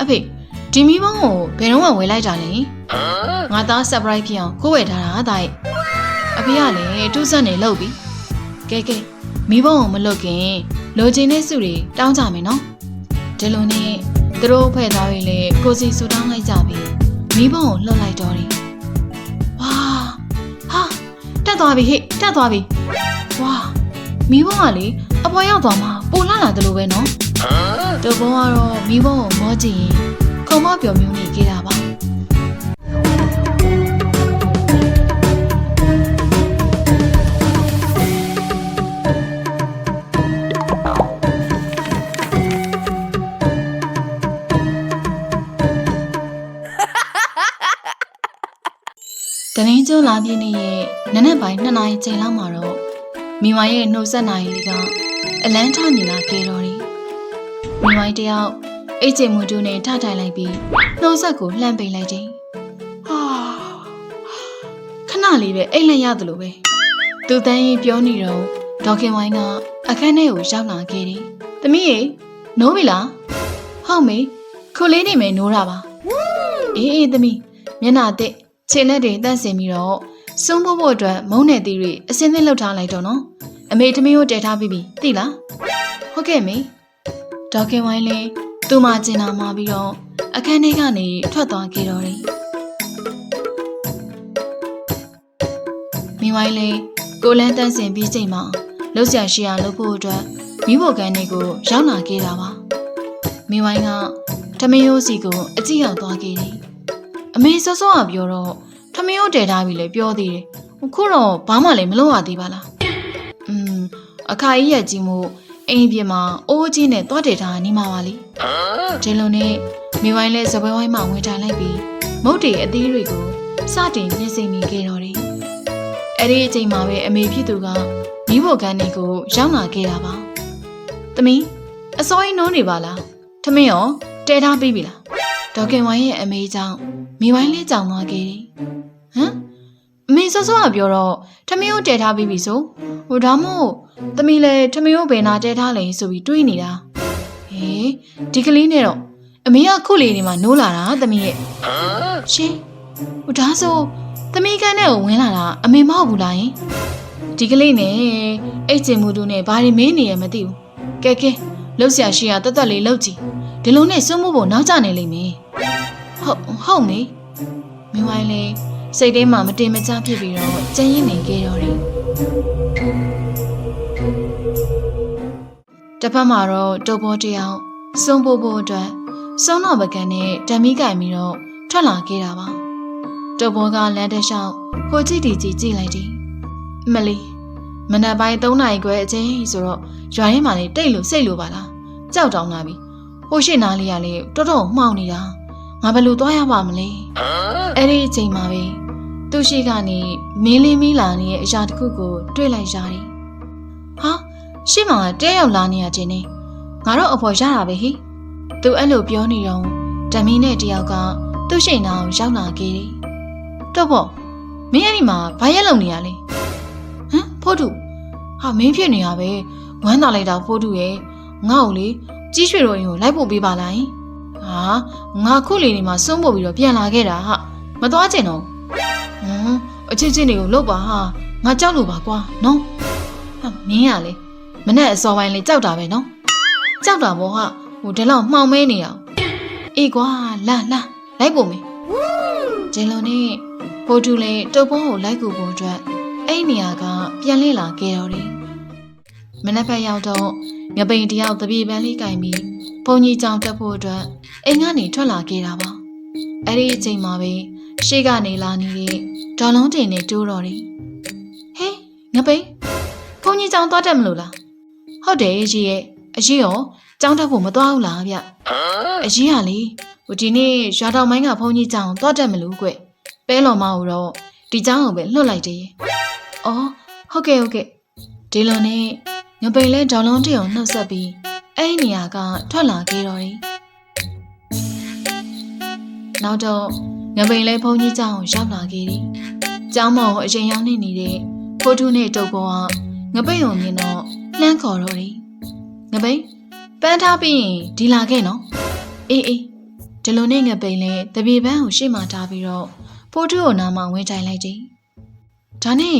အဖေဒီမီးဘုံကိုဘယ်တော့မှဝယ်လိုက်တာလဲငါသား surprise ဖြစ်အောင်ကိုယ်ဝယ်ထားတာတာရဲ့အဖေကလည်းတူးဆက်နေလို့ပြီကဲကဲမီးဘုံကိုမလွတ်ခင်လိုချင်တဲ့စုတွေတောင်းကြမယ်နော်ဒီလိုနဲ့သူတို့ဖွဲ့သားတွေလည်းကိုစီဆူတောင်းလိုက်ကြပြီမီးဘုံကိုလွတ်လိုက်တော့တယ်ဝါဟာတက်သွားပြီဟဲ့တက်သွားပြီဝါမီးဘုံကလေအပေါ်ရောက်သွားမှာပိုလာလာတယ်လို့ပဲနော် တူဘုံကတော့မိဘုံကိုမောကြည့်ရင်ခုံမပျော်မြူးနေခဲ့တာပါတရင်ကျွန်းလာပြည့်နေ့ရဲ့နနက်ပိုင်း2နာရီချိန်လောက်မှာတော့မိမရဲ့နှုတ်ဆက်နိုင်လေးကအလန်းထမြင်လာခဲ့တော့ တယ်မိမိုင်းတယောက်အိတ်ချင်မှုတူနဲ့ထထိုင်လိုက်ပြီးနှုတ်ဆက်ကိုလှမ်းပိတ်လိုက်တယ်။ဟာခဏလေးပဲအိတ်လက်ရတယ်လို့ပဲ။သူတန်းရင်ပြောနေတော့ဒေါခင်ဝိုင်းကအခန်းထဲကိုရောက်လာခဲ့တယ်။သမီးရေနိုးပြီလား။ဟုတ်မေခုလေးနေမယ်နိုးတာပါ။အေးအေးသမီးမျက်နှာတက်ခြေလက်တွေတန့်စင်ပြီးတော့စွန်းဖို့ဖို့အတွက်မုန်းတဲ့သီးတွေအစင်းသင်းလှုပ်ထားလိုက်တော့နော်။အမေသမီးကိုတည်ထားပြီးပြီသိလား။ဟုတ်ကဲ့မေ။ ဒေါက်ခင်ဝိုင်းလည်းသူ့မှာကျင်နာမှာပြီးတော့အခန်းထဲကနေထွက်သွားခဲ့တော့တယ်။မိဝိုင်းလည်းကိုလန်းတန်းစင်ပြီးချိန်မှာလှုပ်ရှားရှိရလုပ်ဖို့အတွက်မိဖို့ကန်တွေကိုရောက်လာခဲ့တာပါ။မိဝိုင်းကထမင်းရိုးစီကိုအကြည့်ရောက်သွားခဲ့တယ်။အမေစောစောကပြောတော့ထမင်းရိုးတည်ထားပြီလေပြောသေးတယ်။ခုတော့ဘာမှလည်းမလုပ်ရသေးပါလား။อืมအခါကြီးရဲ့ကြီးမို့ အိမ်ပြင်မှာအိုးကြီးနဲ့တွားတည်ထားနေမှာပါလေဒီလိုနဲ့မိဝိုင်းလဲစပွဲဝိုင်းမှာဝင်ထိုင်လိုက်ပြီးမုတ်တီအသီးတွေကိုစတင်ညှစ်စိမ့်မိခဲ့တော်တယ်အဲ့ဒီအချိန်မှာပဲအမေဖြစ်သူကမိဖို့ကန်းတွေကိုရောက်လာခဲ့တာပါသမီးအစိုးရနိုးနေပါလားထမင်းရောတဲထားပြီးပြီလားဒေါခင်ဝိုင်းရဲ့အမေကြောင့်မိဝိုင်းလဲကြောင်သွားခဲ့တယ်ဟမ် အမေစောစောကပြောတော့ထမင်းကိုတဲထားပြီးပြီဆိုဟိုဒါမို့သမီးလည်းထမင်းကိုဘယ်နာတဲထားလဲဆိုပြီးတွေးနေတာဟေးဒီကလေးနဲ့တော့အမေကခုလေးနေမှာနိုးလာတာသမီးရဲ့ရှင်ဟိုဒါဆိုသမီးကန်းနဲ့ကိုဝင်လာတာအမေမဟုတ်ဘူးလားယင်ဒီကလေးနဲ့အိတ်ချင်မှုတို့နဲ့ဘာတွေမင်းနေရမသိဘူးကဲကဲလှုပ်ရှားရှိရတက်တက်လေးလှုပ်ကြည့်ဒီလိုနဲ့စွန့်မှုဖို့နောက်ကျနေလိမ့်မယ်ဟုတ်ဟုတ်မေမင်းဝိုင်းလေး စိတ်ထဲမှာမတင်မကျဖြစ်ပြီးတော့ကြံရင်နေခဲ့တော့တယ်တစ်ဖက်မှာတော့တုပ်ဘောတယောက်စုံဖို့ဖို့အတွက်စုံတော့ပကံနဲ့ဓမီကင်ပြီးတော့ထွက်လာခဲ့တာပါတုပ်ဘောကလမ်းတစ်လျှောက်ဟိုကြည့်တီကြည့်ကြည့်လိုက်တယ်မလီမနက်ပိုင်း3နာရီခွဲအချိန်ဆိုတော့ရွာရင်းမှာလေတိတ်လို့စိတ်လို့ပါလားကြောက်တောင်းလာပြီဟိုရှိနားလေးကလေတော်တော်မှောင်နေတာငါဘယ်လိုသွားရပါမလဲအဲ့ဒီအချိန်မှာပဲ သူ့ရှိကနေမင်းလေးမီးလာနေတဲ့အရာတစ်ခုကိုတွေ့လိုက်ရတယ်ဟာရှေ့မှာတဲရောက်လာနေရခြင်းနဲ့ငါတော့အဖော်ရတာပဲဟိသူအဲ့လိုပြောနေတော့ဓမီနဲ့တယောက်ကသူ့ရှိန်နာကိုရောက်လာခဲ့တယ်တော့ပေါ့မင်းအဲ့ဒီမှာဘာရက်လုံနေရလဲဟမ်ဖိုးတုဟာမင်းဖြစ်နေရပဲဝမ်းသာလိုက်တာဖိုးတုရဲ့ငါ့ကိုလေကြီးရွှေတော်ရင်ကိုလိုက်ဖို့ပေးပါလားဟာငါခုလေးနေမှာစွန့်ဖို့ပြီးတော့ပြန်လာခဲ့တာဟာမသွားချင်တော့ ဟမ်အချင်းချင်းတွေကိုလုတ်ပါဟာငါကြောက်လို့ပါကွာနော်ဟာမင်းရလေမနဲ့အစောပိုင်းလေးကြောက်တာပဲနော်ကြောက်တာဘောဟာဟိုဒီလောက်မှောင်မဲနေအောင်အေးကွာလာလာလိုက်ပုံမေဂျင်လုံးနဲ့ဖိုတူလေးတုပ်ပုံးကိုလိုက်ကူဖို့အတွက်အဲ့ဒီနေရာကပြန်လည်လာခဲ့တော့တယ်မနက်ဖက်ရောက်တော့ငပိန်တယောက်တပြေပန်းလေးကင်ပြီးဘုံကြီးကြောင်တက်ဖို့အတွက်အိမ်ကနေထွက်လာခဲ့တာပါအဲ့ဒီအချိန်မှာပဲ ရှေ့ကနေလာနေတဲ့ဒေါ်လုံးတင်နဲ့တိုးတော့တယ်ဟေးငပိန်ဘုံကြီးကြောင်သွားတက်မလို့လားဟုတ်တယ်ကြီးရဲ့အရေးရောကြောင်းတက်ဖို့မသွားဘူးလားဗျအရေးရလေဟိုဒီနေ့ရွာတော်မိုင်းကဘုန်းကြီးကြောင်းသွားတက်မလို့ကွပဲလော်မကိုတော့ဒီကြောင်းကိုပဲလွတ်လိုက်တယ်အော်ဟုတ်ကဲ့ဟုတ်ကဲ့ဒီလိုနဲ့ငပိန်လဲဒေါ်လုံးတီအောင်နှုတ်ဆက်ပြီးအဲ့ဒီနေရာကထွက်လာခဲ့တော့တယ်နောက်တော့ ငပိန်လဲဘုန်းကြီးကြောင်းကိုရောက်လာခဲ့တယ်ကျောင်းမောင်ကိုအရင်ရောက်နေနေတဲ့ဖိုးထုနဲ့တုပ်ပေါ်ကငပိန်ကိုမြင်တော့လှမ်းခေါ်တော့တယ်ငပိန်ပန်းထားပြီးရင်ဒီလာခဲ့နော်အေးအေးဒီလိုနဲ့ငပိန်လဲတပြေပန်းကိုရှေ့မှာထားပြီးတော့ဖိုးထုကိုနားမှာဝင်ထိုင်လိုက်တယ်ဒါနဲ့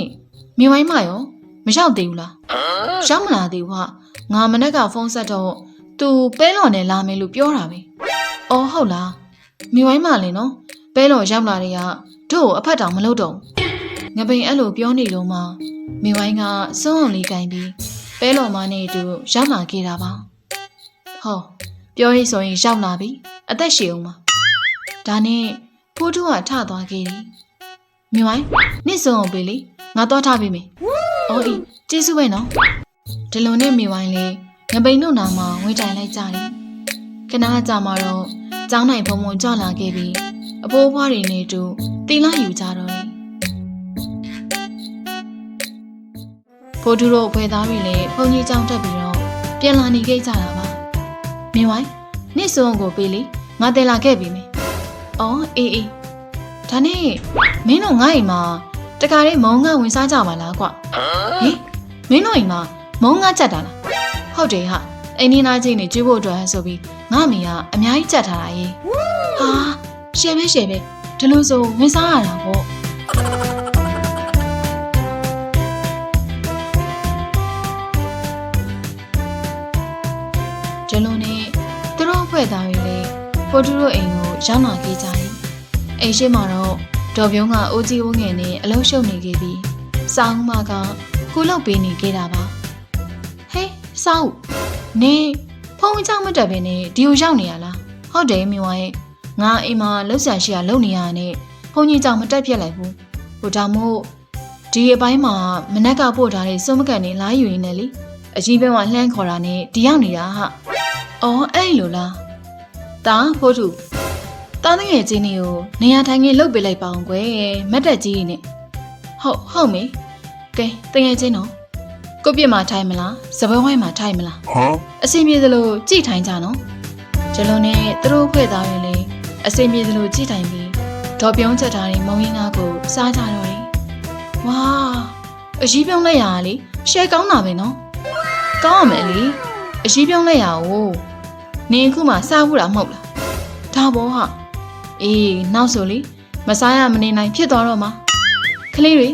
မြင်ဝိုင်းမရောမရောက်သေးဘူးလားရောက်မလာသေးဘူးဟာငါမနေ့ကဖုန်းဆက်တော့သူပဲလော်နဲ့လာမယ်လို့ပြောတာပဲအော်ဟုတ်လားမြင်ဝိုင်းမလည်းနော် ပဲလော်ရောက်လာတဲ့ကတို့ကိုအဖက်တောင်မလုပ်တော့ဘူးငပိန်အဲ့လိုပြောနေတော့မှမြင်ဝိုင်းကစွန်းအောင်လေးကင်ပြီးပဲလော်မနဲ့အတူရောက်လာခဲ့တာပါဟောပြောရဆိုရင်ရောက်လာပြီအသက်ရှည်အောင်ပါဒါနဲ့ဖိုးထုကထသွားခဲ့တယ်မြင်ဝိုင်းနေ့စွန်းအောင်ပေးလေငါတော့ထားပေးမယ်အော်အေးကျေးဇူးပဲနော်ဒီလိုနဲ့မြင်ဝိုင်းလေးငပိန်တို့နာမှာဝင်တိုင်လိုက်ကြတယ်ခဏကြာမှတော့ကျောင်းနိုင်ဘုံဘုံကြွလာခဲ့ပြီး အဖိုးအဖွားတွေနဲ့အတူတီလာယူကြတော့တယ်ဖိုးထုတို့ဖွဲသားတွေလည်းဘုံကြီးကျောင်းတက်ပြီးတော့ပြန်လာနေခဲ့ကြတာပါမြင်ဝိုင်းနေ့စွန်းကိုပေးလေငါတင်လာခဲ့ပြီမယ်အော်အေးအေးဒါနဲ့မင်းတို့ငါ့အိမ်မှာတခါတည်းမုံငါဝင်စားကြပါလားကွဟင်မင်းတို့အိမ်မှာမုံငါချက်တာလားဟုတ်တယ်ဟာအိမ်နီးနားချင်းနေကျွေးဖို့အတွက်ဆိုပြီးငါအမေကအများကြီးချက်ထားတာရေဟာ ရှယ်ပဲရှယ်ပဲဒီလိုဆိုဝင်စားရတာပေါ့ဒီလိုနဲ့သူတို့အဖွဲ့သားတွေလည်းဖိုတူတို့အိမ်ကိုရောက်လာခဲ့ကြတယ်အိမ်ရှိမှာတော့ဒေါ်ပြုံးကအိုးကြီးဝငယ်နဲ့အလုံးရှုပ်နေခဲ့ပြီးစောင်းမကကုလောက်ပေးနေခဲ့တာပါဟေးစောင်းနေဖုန်းကြောင်မတက်ဘဲနဲ့ဒီကိုရောက်နေရလားဟုတ်တယ်မြင်ဝါရဲ့ ငါအိမ်မှာလှုပ်ဆန်ရှိရလုံနေရတာနဲ့ဖုန်းကြီးကြောင်မတက်ပြက်လိုက်ဘူးဟိုဒါမို့ဒီအပိုင်းမှာမနက်ကပို့ထားတဲ့စွန့်မကန်နေလာယူရင်းနဲ့လေအကြီးဘဲမှာလှမ်းခေါ်တာနဲ့ဒီရောက်နေတာဟာအော်အဲ့လိုလားတာဖိုးထုတားငယ်ချင်းတွေကိုနေရာထိုင်ငယ်လှုပ်ပေးလိုက်ပါအောင်ကွယ်မက်တက်ကြီးနဲ့ဟုတ်ဟုတ်မေကဲတငယ်ချင်းတော့ကိုပြစ်မှာထိုင်မလားစပွဲဝိုင်းမှာထိုင်မလား Huh? အဆင်ပြေသလိုကြည်ထိုင်ကြနော်ဂျလုံးနဲ့သူတို့ဖွဲ့သားတွေလည်း အဆင်ပြေသလိုကြည်ထိုင်ပြီးဒေါ်ပြုံးချက်ထားတဲ့မုံရင်းကားကိုစားကြတော့တယ်ဝါအကြီးပြုံးလက်ရတာလေရှဲကောင်းတာပဲနော်ကောင်းရမယ်လေအကြီးပြုံးလက်ရကိုနင်အခုမှစားဖို့တာမဟုတ်လားဒါဘောဟာအေးနောက်ဆိုလေမစားရမနေနိုင်ဖြစ်သွားတော့မှာကလေးတွေ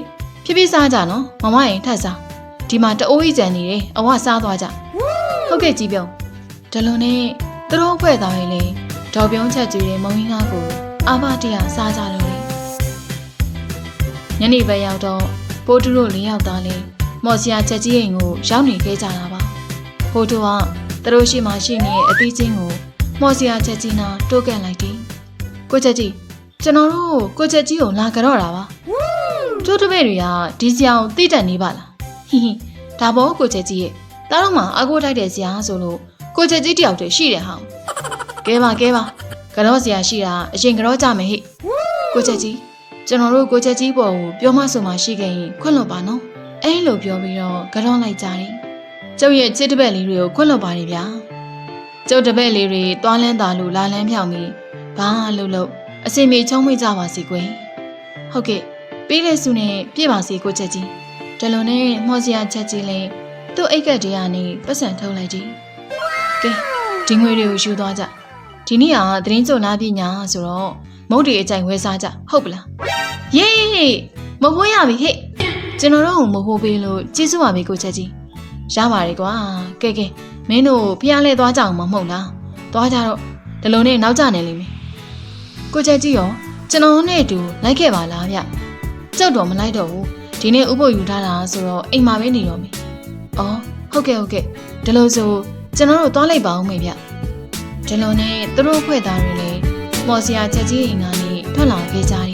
ဖြည်းဖြည်းစားကြနော်မမရင်ထပ်စားဒီမှာတအိုးကြီးကြံနေတယ်အဝစားသွားကြဟုတ်ကဲ့ကြီးပြုံးဒလွန်နဲ့သူတို့အဖွဲ့သားတွေလည်း ဒေါ်ပြုံးချက်ကျွေးတဲ့မုံရင်းကားကိုအာဘတရစားကြတော့တယ်ညနေပဲရောက်တော့ပိုးတူတို့လေးယောက်သားလေးမော်စီယာချက်ကြီးအိမ်ကိုရောက်နေခဲ့ကြတာပါပိုးတူကသူတို့ရှိမှရှိနေတဲ့အသီးချင်းကိုမော်စီယာချက်ကြီးနာတိုးကန်လိုက်တယ်ကိုချက်ကြီးကျွန်တော်တို့ကိုချက်ကြီးကိုလာကြတော့တာပါကျိုးတပည့်တွေကဒီစရာကိုသိတတ်နေပါလားဟိဟိဒါဘောကိုချက်ကြီးရဲ့တားတော့မှအကိုတိုက်တဲ့ဇာဆိုလို့ကိုချက်ကြီးတယောက်တည်းရှိတယ်ဟောင်း ကဲပါကဲပါကတော့ဇာရှိတာအရင်ကတော့ကြမယ်ဟိကိုချက်ကြီးကျွန်တော်တို့ကိုချက်ကြီးပေါ်ကိုပြောမဆိုမှရှိခဲ့ရင်ခွင့်လွတ်ပါနော်အဲလိုပြောပြီးတော့ကတော့လိုက်ကြတယ်ကျုပ်ရဲ့ချစ်တပည့်လေးတွေကိုခွင့်လွတ်ပါတယ်ဗျာကျုပ်တပည့်လေးတွေတွားလန်းတာလို့လာလန်းဖြောင်းပြီးဘာလို့လို့အစင်မြေချုံးမိကြပါစေကွယ်ဟုတ်ကဲ့ပေးတဲ့စုနဲ့ပြည့်ပါစေကိုချက်ကြီးဒလွန်နဲ့မော်စရာချက်ကြီးလေးသူ့အိတ်ကက်တွေကနေပတ်စံထုတ်လိုက်ကြည့်။ကဲဒီငွေတွေကိုယူသွားကြ။ ဒီနေ့ကသတင်းကြုံလာပညာဆိုတော့မုတ်တွေအကြိုင်ဝဲစားကြဟုတ်ပလား။ယေးမဖိုးရပြီဟဲ့။ကျွန်တော်တို့မဖိုးပေးလို့ကျေးဇူးပါပဲကိုချက်ကြီး။ရပါတယ်ကွာ။ကဲကဲမင်းတို့ဖျားလဲသွားကြအောင်မဟုတ်လား။သွားကြတော့ဒီလိုနဲ့နောက်ကျနေလိမ့်မယ်။ကိုချက်ကြီးရောကျွန်တော်နဲ့အတူလိုက်ခဲ့ပါလားဗျ။ကြောက်တော့မလိုက်တော့ဘူး။ဒီနေ့ဥပုပ်ယူထားတာဆိုတော့အိမ်မှာပဲနေတော့မယ်။အော်ဟုတ်ကဲ့ဟုတ်ကဲ့ဒီလိုဆိုကျွန်တော်တို့သွားလိုက်ပါဦးမေဗျ ဒီလိုနဲ့သူတို့ဖွဲ့သားတွေလည်းမော်စရာချက်ကြီးအိမ်ကနေထွက်လာခဲ့ကြတယ်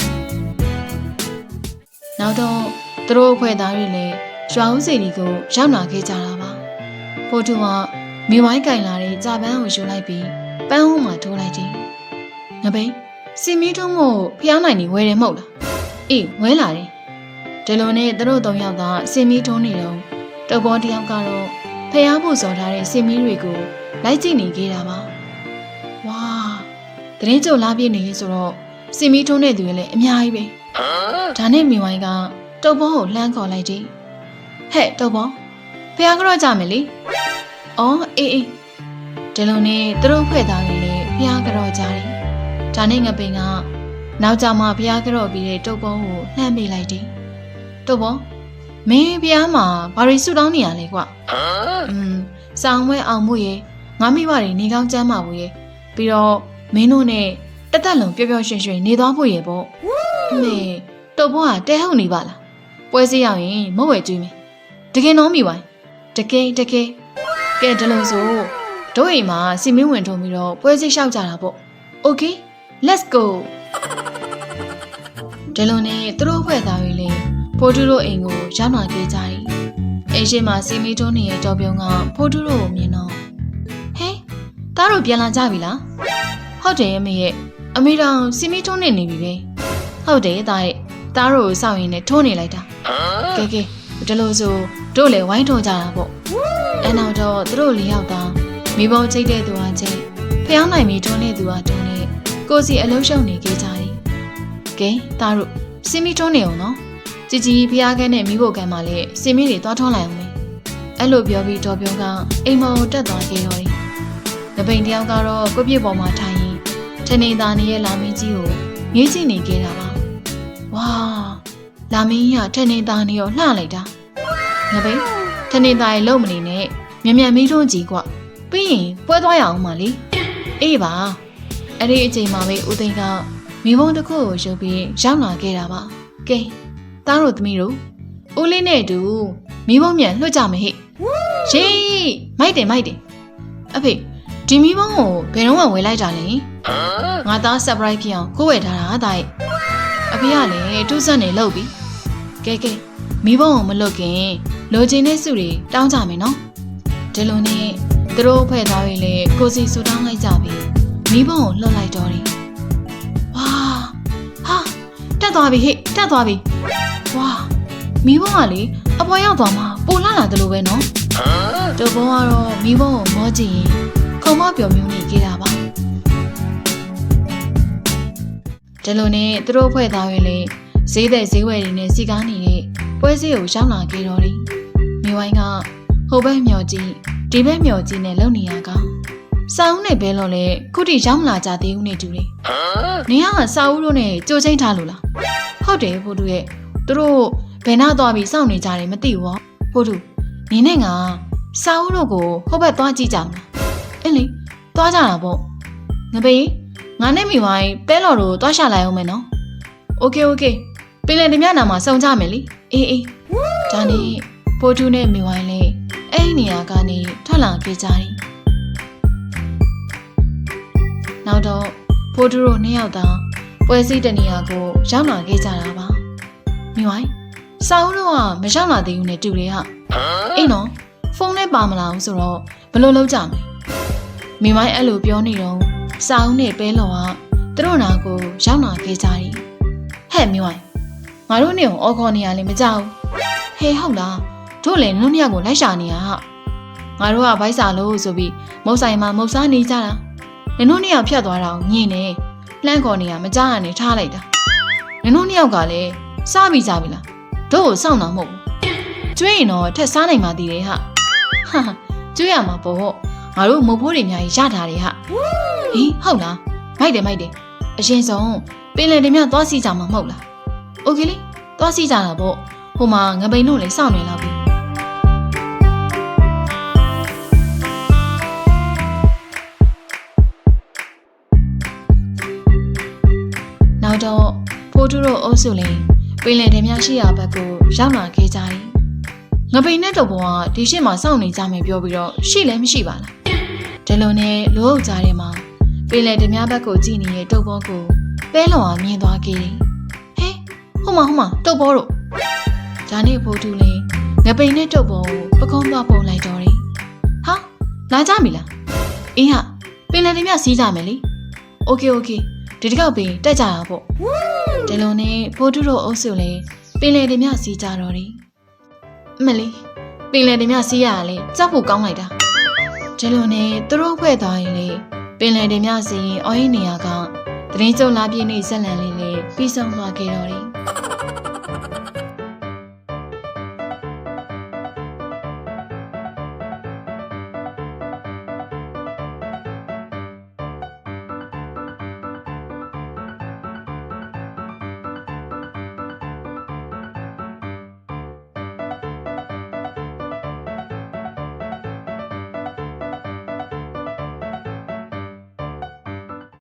နောက်တော့သူတို့ဖွဲ့သားတွေလည်းရွာဦးစီဒီကိုရောက်လာခဲ့ကြတာပါဖိုးတူကမိဝိုင်းကင်လာတဲ့ကြာပန်းကိုယူလိုက်ပြီးပန်းဟုံးမှာထိုးလိုက်တယ်ငပိန်စီမီထုံးကိုဖျောင်းနိုင်နေဝယ်တယ်မဟုတ်လားအေးဝဲလာတယ်ဒီလိုနဲ့သူတို့သုံးယောက်ကစီမီထုံးနေတော့တုပ်ပေါ်တယောက်ကတော့ဖျားဖို့စော်ထားတဲ့စင်မီတွေကိုလိုက်ကြည့်နေခဲ့တာပါ။ဝါ တရင်ကြုံလာပြည့်နေဆိုတော့စင်မီထုံးတဲ့သူတွေလည်းအများကြီးပဲ။ဒါနဲ့မိဝိုင်းကတုပ်ပေါ်ကိုလှမ်းခေါ်လိုက်တယ်။ဟဲ့တုပ်ပေါ်ဖျားကြော့ကြမယ်လေ။အော်အေးအေးဒီလိုနဲ့သူတို့ဖွဲ့သားတွေလည်းဖျားကြော့ကြတယ်။ဒါနဲ့ငပိန်ကနောက်ကြမှာဘုရားကြော့ပြီးတဲ့တုတ်ပုံးကိုလှမ်းမိလိုက်တယ်တုတ်ပုံးမင်းဘုရားမှာဘာတွေဆူတောင်းနေရလဲကွာอืมစောင်းဝဲအောင်မှုရေငါမိဘတွေနေကောင်းကျမ်းမာဖို့ရေပြီးတော့ မင်းတို့နဲ့တက်တက်လုံးပျော်ပျော်ရွှင်ရွှင်နေသွားဖို့ရေပေါ့အမေတုတ်ပုံးကတဲဟုတ်နေပါလားပွဲစည်းရောက်ရင်မဟုတ်ဝဲကျွေးမယ်တကယ်တော့မိပါတကယ်တကယ်ကဲဒီလိုဆိုတို့အိမ်မှာစီမင်းဝင်ထုံပြီးတော့ပွဲစည်းလျှောက်ကြတာပေါ့ Okay let's go ဒီလိုနဲ့သူတို့ဖွဲ့သားတွေလည်းဖိုးတူတို့အိမ်ကိုရောက်လာခဲ့ကြတယ်အိမ်ရှိမှာစီမီတွန်းနေတဲ့တော်ပြုံးကဖိုးတူတို့ကိုမြင်တော့ဟဲသားတို့ပြန်လာကြပြီလား ဟုတ်တယ်အမေရဲ့အမေတောင်စီမီတွန်းနေနေပြီပဲဟုတ်တယ်သားရဲ့သားတို့ကိုစောင့်ရင်းနဲ့ထိုးနေလိုက်တာကဲကဲဒီလိုဆိုတို့လည်းဝိုင်းထုံကြတာပေါ့အဲနောက်တော့သူတို့လေးယောက်သားမိဘချိတ်တဲ့သူကချိတ်ဖျောင်းနိုင်ပြီးတွန်းတဲ့သူကတွန်းနေကိုစီအလုံးရှုံနေခဲ့ကြတယ်ကဲသားတို့စီမီတွန်းနေအောင်နော်ជីជីဖျားခဲနဲ့မိဖို့ကံမှာလေစီမီတွေသွားထွန်းလိုက်အောင်မယ်အဲ့လိုပြောပြီးတော်ပြုံးကအိမ်မောင်တက်သွားခဲ့တော့တယ်။တပိန်တယောက်ကတော့ကိုပြစ်ပေါ်မှာထိုင် ရင်ထနေသားနေရဲ့လာမင်းကြီးကိုငေးကြည့်နေခဲ့တာပါ။ဝါလာမင်းကြီးကထနေသားနေရောလှလိုက်တာ။ငပိန်ထနေသားရဲ့လုံမနေနဲ့မြန်မြန်မီးထွန်းကြည့်ကွ။ပြီးရင်ပွဲသွားရအောင်မလေး။အေးပါ။အဲ့ဒီအချိန်မှာပဲဦးသိန်းကမိဘုံတစ်ခုကိုရုပ်ပြီးရောက်လာခဲ့တာပါ။ကဲသားတို့သမီးတို့ဦးလေးနဲ့အတူမိဘုံမြန်လွှတ်ကြမယ်ဟဲ့။ရှေးမိုက်တယ်မိုက်တယ်။အဖေ ဒီမိဘုံကိုဘယ်တော့မှဝယ်လိုက်တာလဲ။ငါသား surprise ဖြစ်အောင်ကိုယ်ဝယ်ထားတာတာရဲ့။အဖေကလည်းတူးဆက်နေလို့ပြီ။ကဲကဲမိဘုံကိုမလွတ်ခင်လိုချင်တဲ့စုတွေတောင်းကြမယ်နော်။ဒီလိုနဲ့သူတို့ဖွဲ့သားတွေလည်းကိုစီဆူတောင်းလိုက်ကြပြီ။မိဘုံကိုလွတ်လိုက်တော့တယ်။ဝါဟာတက်သွားပြီဟဲ့တက်သွားပြီ။ဝါမိဘုံကလေအပေါ်ရောက်သွားမှပိုလာလာတယ်လို့ပဲနော်။တို့ဘုံကတော့မိဘုံကိုမောကြည့်ရင်ခုံ မပျော်မြူးနေကြတာပါဒီလိုနဲ့သူတို့ဖွဲ့သားတွေလည်းဈေးတဲ့ဈေးဝယ်တွေနဲ့စီကားနေတဲ့ပွဲစည်းကိုရောက်လာခဲ့တော့တယ်မိဝိုင်းကဟိုဘက်မျော်ကြည့်ဒီဘက်မျော်ကြည့်နဲ့လုံနေရကစာအုပ်နဲ့ဘဲလို့လေခုထိရောက်မလာကြသေးဘူးနဲ့တူတယ်နေရကစာအုပ်တို့နဲ့ကြိုချင်းထားလို့လားဟုတ်တယ်ဖိုးတူရဲ့သူတို့ဘယ်နာသွားပြီးစောင့်နေကြတယ်မသိဘူးဟောဖိုးတူနင်းနဲ့ကစာအုပ်တို့ကိုဟိုဘက်သွားကြည့်ကြမလား အင်းလေသွားကြတာပေါ့ငပေငါနဲ့မိဝိုင်းပဲလော်တို့သွားရှာလိုက်အောင်မယ်နော်โอเคโอเคပင်လယ်တမျက်နာမှာစုံကြမယ်လीအေးအေးဒါနဲ့ဖိုးတူနဲ့မိဝိုင်းလေအဲ့ဒီနေရာကနေထွက်လာခဲ့ကြတယ်နောက်တော့ဖိုးတူတို့နှစ်ယောက်သာပွဲစည်းတနေရာကိုရောက်လာခဲ့ကြတာပါမိဝိုင်းစာအုပ်တော့ကမရောက်လာသေးဘူးနဲ့တူတယ်ဟာအေးနော်ဖုန်းနဲ့ပါမလာဘူးဆိုတော့ဘယ်လိုလုပ်ကြမလဲ မိမိုင်းအဲ့လိုပြောနေတော့စာအုပ်နဲ့ပဲလော်ကသူတို့နာကိုရောက်လာခဲ့ကြတယ်ဟဲ့မိမိုင်းငါတို့နေကိုအော်ခေါ်နေရလဲမကြောက်ဟေးဟုတ်လားတို့လည်းနုံမြောက်ကိုလိုက်ရှာနေရဟာငါတို့ကဗိုက်စာလို့ဆိုပြီးမုတ်ဆိုင်မှာမုတ်စားနေကြတာနင်တို့နှစ်ယောက်ဖြတ်သွားတာကိုညင်နေလှမ်းခေါ်နေရမကြောက်ရနဲ့ထားလိုက်တာနင်တို့နှစ်ယောက်ကလည်းစားပြီးကြပြီလားတို့ကိုစောင့်တာမဟုတ်ဘူးကျွေးရင်တော့ထက်စားနိုင်မှတည်တယ်ဟာဟာကျွေးရမှာပေါ့ ငါတို့မုတ်ဖိုးတွေအများကြီးရထားတယ်ဟာဟင်ဟုတ်လားမိုက်တယ်မိုက်တယ်အရင်ဆုံးပင်လယ်တွေမြသွားစီကြမှာမဟုတ်လားโอเคလေသွားစီကြတာပေါ့ဟိုမှာငပိန်တို့လည်းစောင့်နေလောက်ပြီနောက်တော့ဖိုးတူတို့အုပ်စုလည်းပင်လယ်တွေမြရှိရာဘက်ကိုရောက်လာခဲ့ကြတယ်ငပိန်နဲ့တော့ဘုံကဒီရှစ်မှာစောင့်နေကြမယ်ပြောပြီးတော့ရှိလည်းမရှိပါလား ဒီလိုနဲ့လူအုပ်ကြားထဲမှာပင်လယ်ဓမြဘက်ကိုကြည့်နေတဲ့တုပ်ဘောကိုပဲလွန်အောင်မြင်သွားခဲ့တယ်။ဟဲ့ဟိုမှာဟိုမှာတုပ်ဘောတို့ဒါနဲ့ဖိုးတူလေးငပိန်နဲ့တုပ်ဘောကိုပကုံးသွားပုံလိုက်တော့တယ်။ဟာလာကြပြီလား။အင်းဟာပင်လယ်ဓမြစီးကြမယ်လေ။ Okay okay ဒီတစ်ခေါက်ပင်တက်ကြတာပေါ့။ဒီလိုနဲ့ဖိုးတူတို့အုပ်စုလေးပင်လယ်ဓမြစီးကြတော့တယ်။အမလေးပင်လယ်ဓမြစီးရတာလေကြောက်ဖို့ကောင်းလိုက်တာ။ ဒီလိုနဲ့သူတို့ဖွဲ့သွားရင်လေပင်လယ်တွေမြစီရင်အော်ရင်နေရာကတရင်ကျုံလာပြည့်နေဇက်လန်လေးလေးပြီးဆုံးသွားခဲ့တော့တယ်